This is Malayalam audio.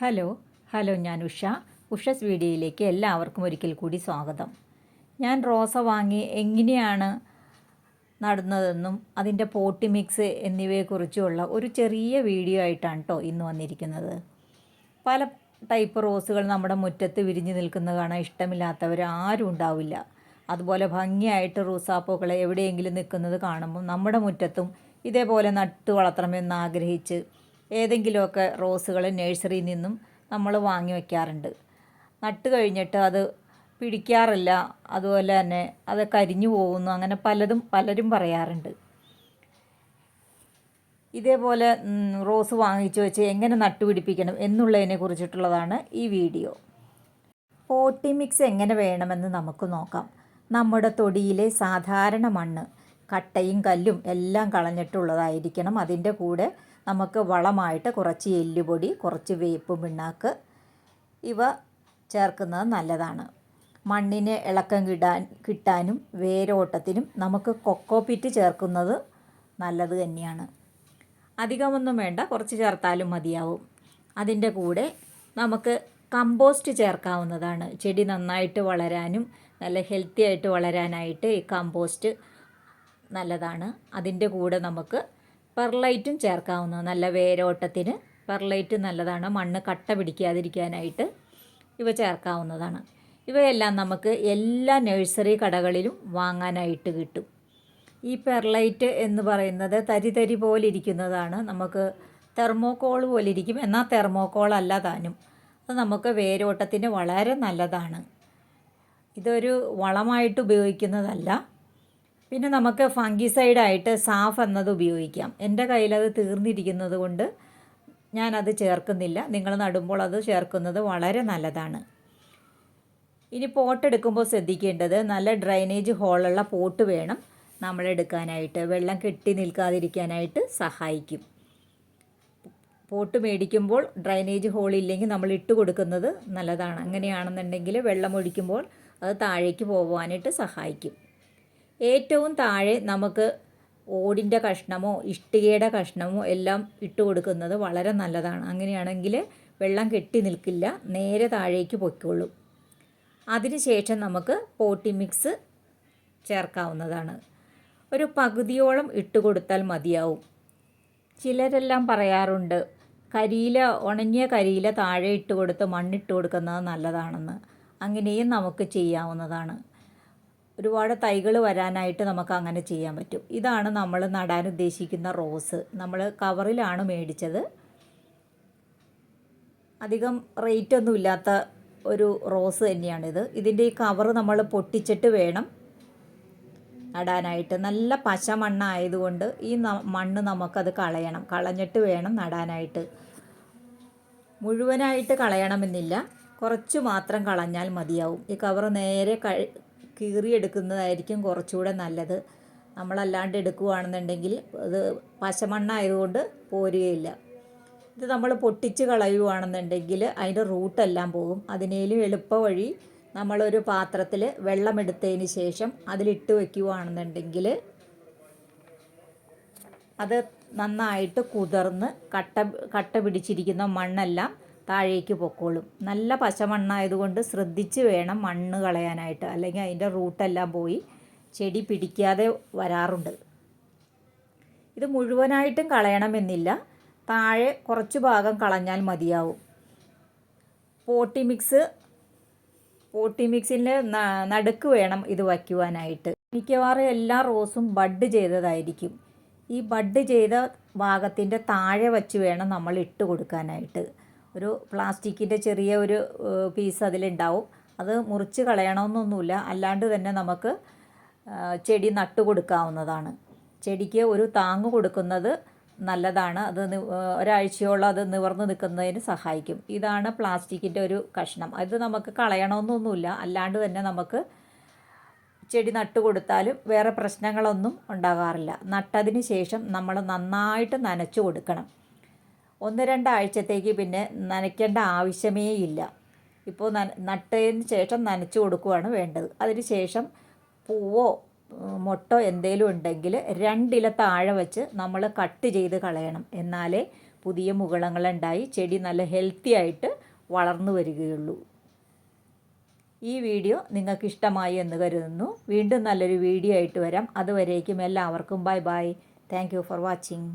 ഹലോ ഹലോ ഞാൻ ഉഷ. ഉഷസ് വീഡിയോയിലേക്ക് എല്ലാവർക്കും ഒരിക്കൽ കൂടി സ്വാഗതം. ഞാൻ റോസ വാങ്ങി എങ്ങനെയാണ് നടന്നതെന്നും അതിന്റെ പോട്ടി മിക്സ് എന്നിവയെക്കുറിച്ചുള്ള ഒരു ചെറിയ വീഡിയോ ആയിട്ടാണ് കേട്ടോ ഇന്ന് വന്നിരിക്കുന്നത്. പല ടൈപ്പ് റോസുകൾ നമ്മുടെ മുറ്റത്ത് വിരിഞ്ഞു നിൽക്കുന്നത് കാണാൻ ഇഷ്ടമില്ലാത്തവർ ആരും ഉണ്ടാവില്ല. അതുപോലെ ഭംഗിയായിട്ട് റോസാപ്പൂക്കളെ എവിടെയെങ്കിലും നിൽക്കുന്നത് കാണുമ്പോൾ നമ്മുടെ മുറ്റത്തും ഇതേപോലെ നട്ടു വളർത്തണമെന്ന് ആഗ്രഹിച്ച് ഏതെങ്കിലുമൊക്കെ റോസുകൾ നഴ്സറിയിൽ നിന്നും നമ്മൾ വാങ്ങി വയ്ക്കാറുണ്ട്. നട്ട് കഴിഞ്ഞിട്ട് അത് പിടിക്കാറില്ല. അതുപോലെ തന്നെ അത് കരിഞ്ഞു പോകുന്നു. അങ്ങനെ പലതും പലരും പറയാറുണ്ട്. ഇതേപോലെ റോസ് വാങ്ങിച്ചു വെച്ച് എങ്ങനെ നട്ടുപിടിപ്പിക്കണം എന്നുള്ളതിനെ കുറിച്ചിട്ടുള്ളതാണ് ഈ വീഡിയോ. പോട്ടി മിക്സ് എങ്ങനെ വേണമെന്ന് നമുക്ക് നോക്കാം. നമ്മുടെ തൊടിയിലെ സാധാരണ മണ്ണ് കട്ടയും കല്ലും എല്ലാം കളഞ്ഞിട്ടുള്ളതായിരിക്കണം അതിന്റെ കൂടെ നമുക്ക് വളമായിട്ട് കുറച്ച് എല്ലുപൊടി കുറച്ച് വേപ്പ് പിണ്ണാക്ക് ഇവ ചേർക്കുന്നത് നല്ലതാണ്. മണ്ണിന് ഇളക്കം കിടാൻ കിട്ടാനും വേരോട്ടത്തിനും നമുക്ക് കൊക്കോപിറ്റ് ചേർക്കുന്നത് നല്ലത് തന്നെയാണ്. അധികമൊന്നും വേണ്ട കുറച്ച് ചേർത്താലും മതിയാവും. അതിന്റെ കൂടെ നമുക്ക് കമ്പോസ്റ്റ് ചേർക്കാവുന്നതാണ്. ചെടി നന്നായിട്ട് വളരാനും നല്ല ഹെൽത്തി ആയിട്ട് വളരാനായിട്ട് ഈ കമ്പോസ്റ്റ് നല്ലതാണ്. അതിന്റെ കൂടെ നമുക്ക് പെർലൈറ്റും ചേർക്കാവുന്ന നല്ല വേരോട്ടത്തിന് പെർലൈറ്റ് നല്ലതാണ്. മണ്ണ് കട്ട പിടിക്കാതിരിക്കാനായിട്ട് ഇവ ചേർക്കാവുന്നതാണ്. ഇവയെല്ലാം നമുക്ക് എല്ലാ നഴ്സറി കടകളിലും വാങ്ങാനായിട്ട് കിട്ടും. ഈ പെർലൈറ്റ് എന്ന് പറയുന്നത് തരി തരി പോലെ ഇരിക്കുന്നതാണ് നമുക്ക് തെർമോക്കോൾ പോലെ ഇരിക്കും എന്നാൽ തെർമോക്കോൾ അല്ല താനും. അത് നമുക്ക് വേരോട്ടത്തിന് വളരെ നല്ലതാണ്. ഇതൊരു വളമായിട്ട് ഉപയോഗിക്കുന്നതല്ല. പിന്നെ നമുക്ക് ഫംഗിസൈഡായിട്ട് സാഫ് എന്നത് ഉപയോഗിക്കാം. എന്റെ കയ്യിലത് തീർന്നിരിക്കുന്നത് കൊണ്ട് ഞാനത് ചേർക്കുന്നില്ല. നിങ്ങൾ നടുമ്പോൾ അത് ചേർക്കുന്നത് വളരെ നല്ലതാണ്. ഇനി പോട്ട് എടുക്കുമ്പോൾ ശ്രദ്ധിക്കേണ്ടത് നല്ല ഡ്രൈനേജ് ഹോളുള്ള പോട്ട് വേണം നമ്മൾ എടുക്കാനായിട്ട്. വെള്ളം കെട്ടി നിൽക്കാതിരിക്കാനായിട്ട് സഹായിക്കും. പോട്ട് മേടിക്കുമ്പോൾ ഡ്രൈനേജ് ഹോൾ ഇല്ലെങ്കിൽ നമ്മൾ ഇട്ട് കൊടുക്കുന്നത് നല്ലതാണ്. അങ്ങനെയാണെന്നുണ്ടെങ്കിൽ വെള്ളം ഒഴിക്കുമ്പോൾ അത് താഴേക്ക് പോകുവാനായിട്ട് സഹായിക്കും. ഏറ്റവും താഴെ നമുക്ക് ഓടിന്റെ കഷ്ണമോ ഇഷ്ടികയുടെ കഷ്ണമോ എല്ലാം ഇട്ട് കൊടുക്കുന്നത് വളരെ നല്ലതാണ്. അങ്ങനെയാണെങ്കിൽ വെള്ളം കെട്ടി നിൽക്കില്ല നേരെ താഴേക്ക് പൊയ്ക്കോളും. അതിനുശേഷം നമുക്ക് പോട്ടി മിക്സ് ചേർക്കാവുന്നതാണ്. ഒരു പകുതിയോളം ഇട്ട് കൊടുത്താൽ മതിയാവും. ചിലരെല്ലാം പറയാറുണ്ട് കരിയില ഉണങ്ങിയ കരിയില താഴെ ഇട്ട് കൊടുത്ത് മണ്ണിട്ട് കൊടുക്കുന്നത് നല്ലതാണെന്ന്. അങ്ങനെയും നമുക്ക് ചെയ്യാവുന്നതാണ്. ഒരുപാട് തൈകൾ വരാനായിട്ട് നമുക്ക് അങ്ങനെ ചെയ്യാൻ പറ്റും. ഇതാണ് നമ്മൾ നടാൻ ഉദ്ദേശിക്കുന്ന റോസ്. നമ്മൾ കവറിലാണ് മേടിച്ചത്. അധികം റേറ്റ് ഒന്നും ഇല്ലാത്ത ഒരു റോസ് തന്നെയാണിത്. ഇതിന്റെ ഈ കവർ നമ്മൾ പൊട്ടിച്ചിട്ട് വേണം നടാനായിട്ട്. നല്ല പശ മണ്ണായതുകൊണ്ട് ഈ മണ്ണ് നമുക്കത് കളയണം. കളഞ്ഞിട്ട് വേണം നടാനായിട്ട്. മുഴുവനായിട്ട് കളയണമെന്നില്ല. കുറച്ച് മാത്രം കളഞ്ഞാൽ മതിയാവും. ഈ കവർ നേരെ കീറിയെടുക്കുന്നതായിരിക്കും കുറച്ചുകൂടെ നല്ലത്. നമ്മളല്ലാണ്ട് എടുക്കുകയാണെന്നുണ്ടെങ്കിൽ അത് പശമണ്ണായതുകൊണ്ട് പോരുകയില്ല. ഇത് നമ്മൾ പൊട്ടിച്ച് കളയുകയാണെന്നുണ്ടെങ്കിൽ അതിന്റെ റൂട്ടെല്ലാം പോകും. അതിനേലും എളുപ്പ വഴി നമ്മളൊരു പാത്രത്തിൽ വെള്ളമെടുത്തതിന് ശേഷം അതിലിട്ട് വയ്ക്കുകയാണെന്നുണ്ടെങ്കിൽ അത് നന്നായിട്ട് കുതിർന്ന് കട്ട കട്ട പിടിച്ചിരിക്കുന്ന മണ്ണെല്ലാം താഴേക്ക് പൊക്കോളും. നല്ല പശമണ്ണായതുകൊണ്ട് ശ്രദ്ധിച്ച് വേണം മണ്ണ് കളയാനായിട്ട്. അല്ലെങ്കിൽ അതിന്റെ റൂട്ടെല്ലാം പോയി ചെടി പിടിക്കാതെ വരാറുണ്ട്. ഇത് മുഴുവനായിട്ടും കളയണമെന്നില്ല. താഴെ കുറച്ച് ഭാഗം കളഞ്ഞാൽ മതിയാവും. പോട്ടി മിക്സ് പോട്ടി മിക്സിന്റെ നടുക്ക് വേണം ഇത് വയ്ക്കുവാനായിട്ട്. മിക്കവാറും എല്ലാ റോസും ബഡ് ചെയ്തതായിരിക്കും. ഈ ബഡ് ചെയ്ത ഭാഗത്തിന്റെ താഴെ വച്ച് വേണം നമ്മൾ ഇട്ട് കൊടുക്കാനായിട്ട്. ഒരു പ്ലാസ്റ്റിക്കിന്റെ ചെറിയ ഒരു പീസ് അതിലുണ്ടാവും. അത് മുറിച്ച് കളയണമെന്നൊന്നുമില്ല. അല്ലാണ്ട് തന്നെ നമുക്ക് ചെടി നട്ടു കൊടുക്കാവുന്നതാണ്. ചെടിക്ക് ഒരു താങ്ങ് കൊടുക്കുന്നത് നല്ലതാണ്. അത് ഒരാഴ്ചയോളം അത് നിവർന്ന് നിൽക്കുന്നതിന് സഹായിക്കും. ഇതാണ് പ്ലാസ്റ്റിക്കിന്റെ ഒരു കഷ്ണം. അത് നമുക്ക് കളയണമെന്നൊന്നുമില്ല. അല്ലാണ്ട് തന്നെ നമുക്ക് ചെടി നട്ടു കൊടുത്താലും വേറെ പ്രശ്നങ്ങളൊന്നും ഉണ്ടാകാറില്ല. നട്ടതിന് ശേഷം നമ്മൾ നന്നായിട്ട് നനച്ചു കൊടുക്കണം. ഒന്ന് രണ്ടാഴ്ചത്തേക്ക് പിന്നെ നനയ്ക്കേണ്ട ആവശ്യമേ ഇല്ല. ഇപ്പോൾ നന നട്ടതിന് ശേഷം നനച്ചു കൊടുക്കുകയാണ് വേണ്ടത്. അതിന് ശേഷം പൂവോ മുട്ടോ എന്തെങ്കിലും ഉണ്ടെങ്കിൽ രണ്ടില താഴെ വെച്ച് നമ്മൾ കട്ട് ചെയ്ത് കളയണം. എന്നാലേ പുതിയ മുകളങ്ങളുണ്ടായി ചെടി നല്ല ഹെൽത്തി ആയിട്ട് വളർന്നു വരികയുള്ളൂ. ഈ വീഡിയോ നിങ്ങൾക്ക് ഇഷ്ടമായി എന്ന് കരുതുന്നു. വീണ്ടും നല്ലൊരു വീഡിയോ ആയിട്ട് വരാം. അതുവരേക്കും എല്ലാവർക്കും bye bye. Thank for watching